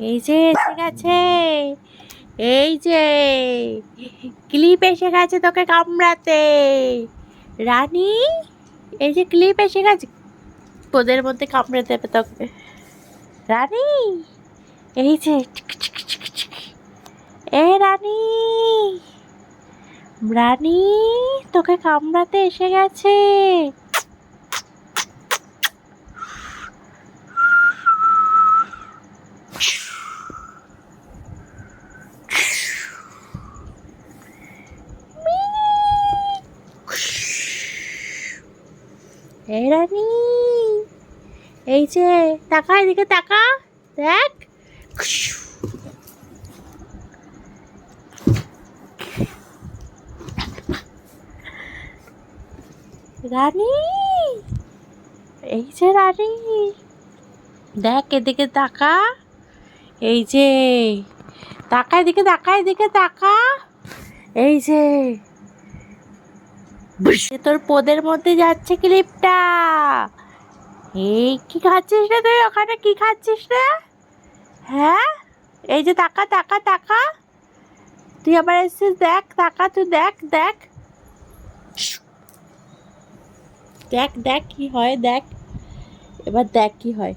এই যে এসে গেছে এই যে ক্লিপ এসে গেছে তোকে কামড়াতে। রানী, এই যে ক্লিপ এসে গেছে পোদের মধ্যে কামড়ে দেবে তোকে। রানী, এই যে এ রানী রানী, তোকে কামড়াতে এসে গেছে। এই রানী এই যে, তাকা, এদিকে তাকা, দেখ। রানী, এই যে রানী, দেখ, এদিকে তাকা, এই যে, তাকা, এদিকে তাকা এদিকে তাকা, এই যে। তোর পোদের মধ্যে যাচ্ছে ক্লিপটা এই কি খাচ্ছিস রে তুই? ওখানে কি খাচ্ছিস রে? হ্যাঁ? এই যে তাকা তাকা তাকা। তুই আবার এসেছিস, দেখ, তাকা, তুই দেখ দেখ। দেখ দেখ কি হয়, দেখ। এবার দেখ কি হয়।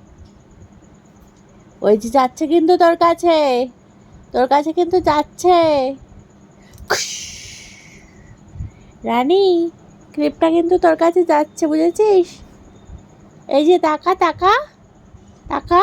ওই যে যাচ্ছে কিন্তু তোর কাছে। তোর কাছে কিন্তু যাচ্ছে। রানী ক্রেপটা কিন্তু তোর কাছে যাচ্ছে বুঝেছিস? এই যে তাকা তাকা তাকা